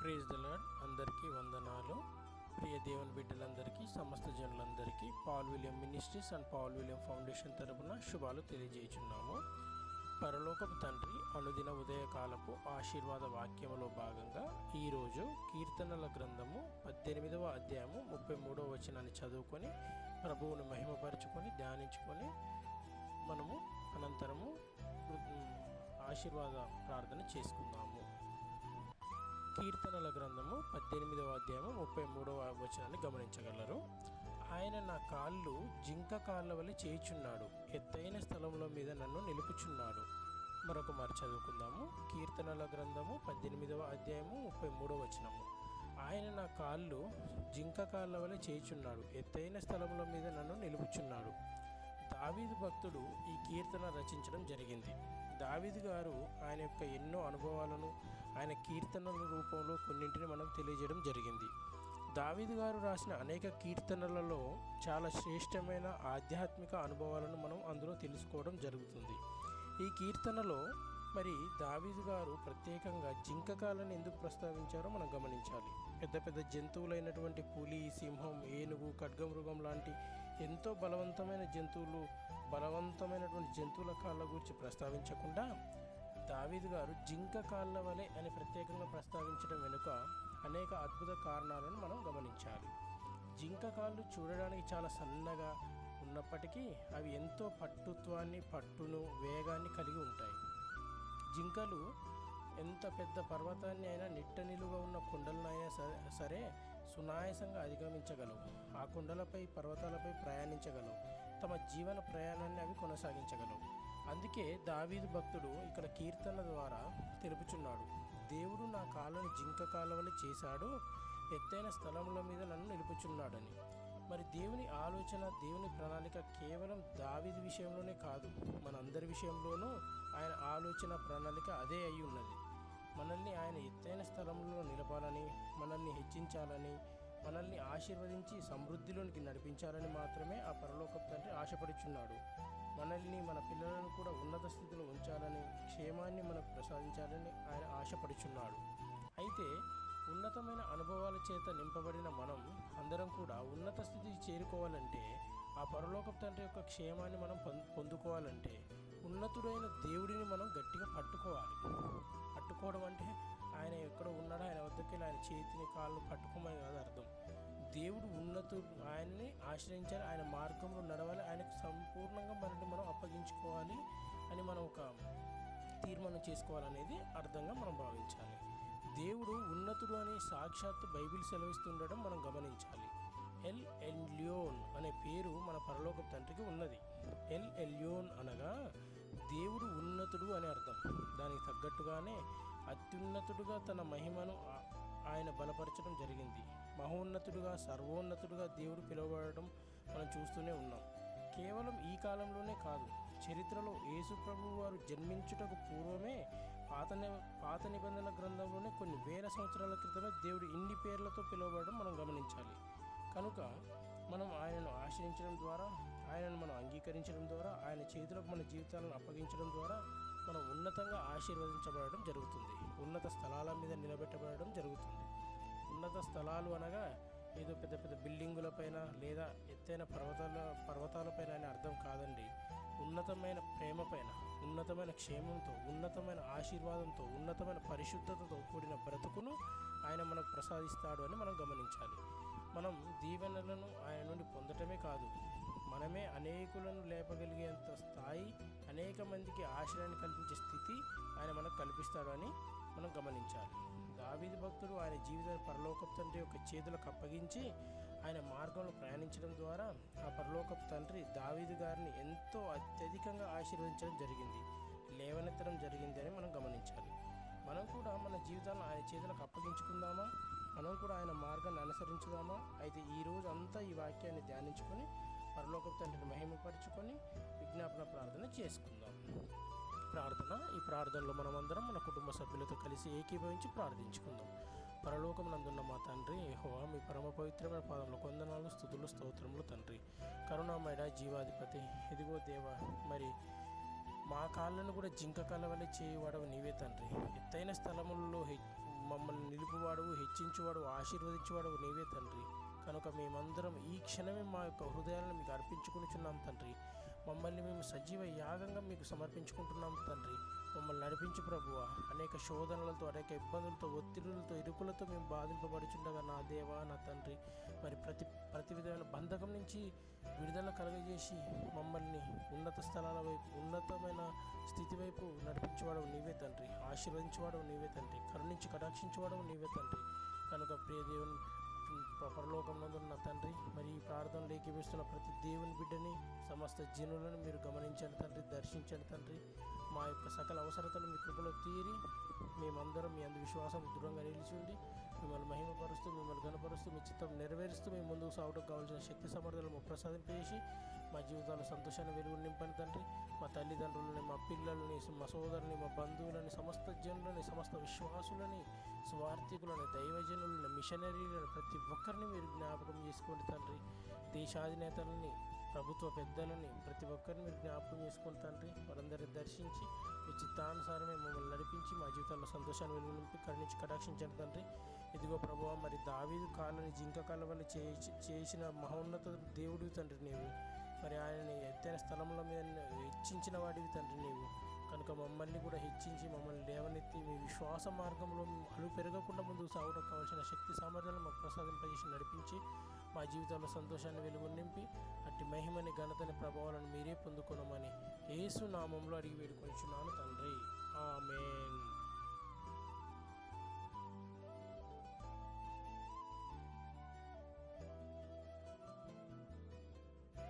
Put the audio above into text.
Praise the lord. అందరికీ వందనాలు. ప్రియ దేవుని బిడ్డలందరికీ సమస్త జనులందరికీ Paul William ministries and Paul William foundation తరపున శుభాలు తెలియజేయుచున్నాము. పరలోకపు తండ్రి అనుదిన ఉదయకాలపు ఆశీర్వాద వాక్యములో భాగంగా ఈరోజు కీర్తనల గ్రంథము పద్దెనిమిదవ అధ్యాయము ముప్పై మూడవ వచనాన్ని చదువుకొని ప్రభువును మహిమపరచుకొని ధ్యానించుకొని మనము అనంతరము ఆశీర్వాద ప్రార్థన చేసుకుందాము. కీర్తనల గ్రంథము పద్దెనిమిదవ అధ్యాయము ముప్పై మూడవ వచనాన్ని గమనించగలరు. ఆయన నా కాళ్ళు జింక కాళ్ళ వలె చేయుచున్నాడు. ఎత్తైన స్థలంలో మీద నన్ను నిలుపుచున్నాడు. మరొక మరి చదువుకుందాము. కీర్తనల గ్రంథము పద్దెనిమిదవ అధ్యాయము ముప్పై మూడవ వచనము. ఆయన నా కాళ్ళు జింక కాళ్ళ వలె చేయుచున్నాడు. ఎత్తైన స్థలముల మీద నన్ను నిలుపుచున్నాడు. దావీదు భక్తుడు ఈ కీర్తన రచించడం జరిగింది. దావీదు గారు ఆయన యొక్క ఎన్నో అనుభవాలను ఆయన కీర్తనల రూపంలో కొన్నింటిని మనం తెలియజేయడం జరిగింది. దావీదు గారు రాసిన అనేక కీర్తనలలో చాలా శ్రేష్టమైన ఆధ్యాత్మిక అనుభవాలను మనం అందులో తెలుసుకోవడం జరుగుతుంది. ఈ కీర్తనలో మరి దావీదు గారు ప్రత్యేకంగా జింకకాలను ఎందుకు ప్రస్తావించారో మనం గమనించాలి. పెద్ద పెద్ద జంతువులైనటువంటి పులి సింహం ఏనుగు ఖడ్గమృగం లాంటి ఎంతో బలవంతమైన జంతువులు బలవంతమైనటువంటి జంతువుల కాళ్ళ గురించి ప్రస్తావించకుండా దావీదు గారు జింక కాళ్ళ వలె అని ప్రత్యేకంగా ప్రస్తావించడం వెనుక అనేక అద్భుత కారణాలను మనం గమనించాలి. జింక కాళ్ళు చూడడానికి చాలా సన్నగా ఉన్నప్పటికీ అవి ఎంతో పట్టుత్వాన్ని పట్టును వేగాన్ని కలిగి ఉంటాయి. జింకలు ఎంత పెద్ద పర్వతాన్ని అయినా నిట్ట నిలువ ఉన్న కొండలనైనా సరే సరే సునాయాసంగా అధిగమించగలవు. ఆ కొండలపై పర్వతాలపై ప్రయాణించగలవు. తమ జీవన ప్రయాణాన్ని అవి కొనసాగించగలవు. అందుకే దావీదు భక్తుడు ఇక్కడ కీర్తన ద్వారా తెలుపుచున్నాడు. దేవుడు నా కాళ్ళను జింక కాలవని చేశాడు ఎత్తైన స్థలముల మీద నన్ను నిలుపుచున్నాడని. మరి దేవుని ఆలోచన దేవుని ప్రణాళిక కేవలం దావిది విషయంలోనే కాదు మన అందరి విషయంలోనూ ఆయన ఆలోచన ప్రణాళిక అదే అయి ఉన్నది. మనల్ని ఆయన ఎత్తైన స్థలంలో నిలపాలని మనల్ని హెచ్చించాలని మనల్ని ఆశీర్వదించి సమృద్ధిలోనికి నడిపించాలని మాత్రమే ఆ పరలోకపు తండ్రి ఆశపడుచున్నాడు. మనల్ని మన పిల్లలను కూడా ఉన్నత స్థితిలో ఉంచాలని క్షేమాన్ని మనకు ప్రసాదించాలని ఆయన ఆశపడుచున్నాడు. అయితే ఉన్నతమైన అనుభవాల చేత నింపబడిన మనం అందరం కూడా ఉన్నత స్థితికి చేరుకోవాలంటే ఆ పరలోకపు తండ్రి యొక్క క్షేమాన్ని మనం పొం- పొందుకోవాలంటే ఉన్నతుడైన దేవుడిని మనం గట్టిగా పట్టుకోవాలి. పట్టుకోవడం అంటే ఆయన ఎక్కడ ఉన్నాడో ఆయన వద్దకు వెళ్ళి ఆయన చేతిని కాళ్ళు పట్టుకోమని కాదు అర్థం. దేవుడు ఉన్నతుడు ఆయన్ని ఆశ్రయించాలి ఆయన మార్గంలో నడవాలి ఆయనకు సంపూర్ణంగా మనల్ని మనం అప్పగించుకోవాలి అని మనం ఒక తీర్మానం చేసుకోవాలనేది అర్థంగా మనం భావించాలి. దేవుడు ఉన్నతుడు అని సాక్షాత్తు బైబిల్ సెలవిస్తుండడం మనం గమనించాలి. ఎల్ ఎల్యోన్ అనే పేరు మన పరలోక తండ్రికి ఉన్నది. ఎల్ ఎల్యోన్ అనగా దేవుడు ఉన్నతుడు అని అర్థం. దానికి తగ్గట్టుగానే అత్యున్నతుడుగా తన మహిమను ఆయన బలపరచడం జరిగింది. మహోన్నతుడుగా సర్వోన్నతుడుగా దేవుడు పిలువబడడం మనం చూస్తూనే ఉన్నాం. కేవలం ఈ కాలంలోనే కాదు చరిత్రలో యేసుప్రభు వారు జన్మించుటకు పూర్వమే పాత ని- పాత నిబంధన గ్రంథంలోనే కొన్ని వేల సంవత్సరాల క్రితమే దేవుడు ఇన్ని పేర్లతో పిలువబడడం మనం గమనించాలి. కనుక మనం ఆయనను ఆశ్రయించడం ద్వారా ఆయనను మనం అంగీకరించడం ద్వారా ఆయన చేతులకు మన జీవితాలను అప్పగించడం ద్వారా మనం ఉన్నతంగా ఆశీర్వదించబడడం జరుగుతుంది. ఉన్నత స్థలాల మీద నిలబెట్టబడడం జరుగుతుంది. ఉన్నత స్థలాలు అనగా ఏదో పెద్ద పెద్ద బిల్డింగులపైన లేదా ఎత్తైన పర్వతాల పర్వతాలపైన అనే అర్థం కాదండి. ఉన్నతమైన ప్రేమపైన ఉన్నతమైన క్షేమంతో ఉన్నతమైన ఆశీర్వాదంతో ఉన్నతమైన పరిశుద్ధతతో కూడిన బ్రతుకును ఆయన మనకు ప్రసాదిస్తాడు అని మనం గమనించాలి. మనం దీవెనలను ఆయన నుండి పొందటమే కాదు మనమే అనేకులను లేపగలిగేంత స్థాయి అనేక మందికి ఆశ్రయాన్ని కల్పించే స్థితి ఆయన మనకు కల్పిస్తాడు అని మనం గమనించాలి. దావీది భక్తుడు ఆయన జీవితాన్ని పరలోకపు తండ్రి యొక్క చేతులకు అప్పగించి ఆయన మార్గంలో ప్రయాణించడం ద్వారా ఆ పరలోకపు తండ్రి దావీదు గారిని ఎంతో అత్యధికంగా ఆశీర్వదించడం జరిగింది. లేవనెత్తడం జరిగింది అని మనం గమనించాలి. మనం కూడా మన జీవితాలను ఆయన చేతులకు అప్పగించుకుందామా? మనం కూడా ఆయన మార్గాన్ని అనుసరించుదామా? అయితే ఈ రోజు అంతా ఈ వాక్యాన్ని ధ్యానించుకొని పరలోకపు తండ్రిని మహిమపరుచుకొని విజ్ఞాపన ప్రార్థన చేసుకుందాం. ప్రార్థన ఈ ప్రార్థనలో మనమందరం మన కుటుంబ సభ్యులతో కలిసి ఏకీభవించి ప్రార్థించుకుందాం. పరలోకమునందున్న మా తండ్రి హోవా మీ పరమ పవిత్రమైన పాదంలో కొందనాలు స్థుతులు స్తోత్రములు తండ్రి. కరుణామయ జీవాధిపతి ఇదిగో దేవ మరి మా కాళ్ళను కూడా జింక కాళ్ళ వల్ల చేయవాడవు నీవే తండ్రి. ఎత్తైన స్థలములలో హె- మమ్మల్ని నిలుపువాడవు ఆశీర్వదించేవాడు నీవే తండ్రి. కనుక మేమందరం ఈ క్షణమే మా యొక్క హృదయాలను మీకు అర్పించుకునిచున్నాం తండ్రి. మమ్మల్ని మేము సజీవ యాగంగా మీకు సమర్పించుకుంటున్నాం తండ్రి. మమ్మల్ని నడిపించు ప్రభువ. అనేక శోధనలతో అనేక ఇబ్బందులతో ఒత్తిడులతో ఇరుకులతో మేము బాధింపబడుచుండగా నా దేవా నా తండ్రి. మరి ప్రతి ప్రతి విధమైన బంధకం నుంచి విడుదల కలుగజేసి మమ్మల్ని ఉన్నత స్థలాల వైపు ఉన్నతమైన స్థితి వైపు నడిపించేవాడవు నీవే తండ్రి. ఆశీర్వదించేవాడవు నీవే తండ్రి. కరుణించి కటాక్షించేవాడవు నీవే తండ్రి. కనుక ప్రియదేవుని దేవుని పరలోకంలో ఉన్న తండ్రి మరి ఈ ప్రార్థనలు ఏకీపిస్తున్న ప్రతి దేవుని బిడ్డని సమస్త జనులను మీరు గమనించండి తండ్రి దర్శించండి తండ్రి. మా యొక్క సకల అవసరతలు మీ కృపలో తీరి మేమందరం మీ అందు విశ్వాసం దృఢంగా నిలిచి ఉండి మిమ్మల్ని మహిమపరుస్తూ మిమ్మల్ని గనపరుస్తూ మీ చిత్తం నెరవేరుస్తూ మేము ముందుకు సాగుటకు కావాల్సిన శక్తి సమర్థలు మా ప్రసాదింపజేసి మా జీవితాల సంతోషాన్ని వెలుగు నింపని తండ్రి. మా తల్లిదండ్రులని మా పిల్లలని మా సోదరుని మా బంధువులని సమస్త జనులని సమస్త విశ్వాసులని స్వార్థికులని దైవజనులని మిషనరీలను ప్రతి ఒక్కరిని మీరు జ్ఞాపకం చేసుకోండి తండ్రి. దేశాధినేతలని ప్రభుత్వ పెద్దలని ప్రతి ఒక్కరిని మీరు జ్ఞాపకం చేసుకోండి తండ్రి. వారందరినీ దర్శించి మీ చిత్తానుసారమే మమ్మల్ని నడిపించి మా తన సంతోషాన్ని వెలుగు నింపి కరుణించి కటాక్షించండి తండ్రి. ఇదిగో ప్రభువా మరి దావీదు కాలని జింక కాల వల్ల చేసిన మహోన్నత దేవుడు తండ్రి నీవు. మరి ఆయనని ఎత్తైన స్థలంలో మీద హెచ్చించిన వాడివి తండ్రి నీవు. కనుక మమ్మల్ని కూడా హెచ్చించి మమ్మల్ని లేవనెత్తి మీ విశ్వాస మార్గంలో అలు పెరగకుండా ముందుకు సాగుటకు కావాల్సిన శక్తి సామర్థ్యాలు మాకు ప్రసాదింపజేసి నడిపించి మా జీవితంలో సంతోషాన్ని వెలుగు నింపి అట్టి మహిమని ఘనతని ప్రభావాలను మీరే పొందుకోనమని యేసు నామంలో అడిగి వేడుకొనిచున్నాను తండ్రి. ఆమెన్.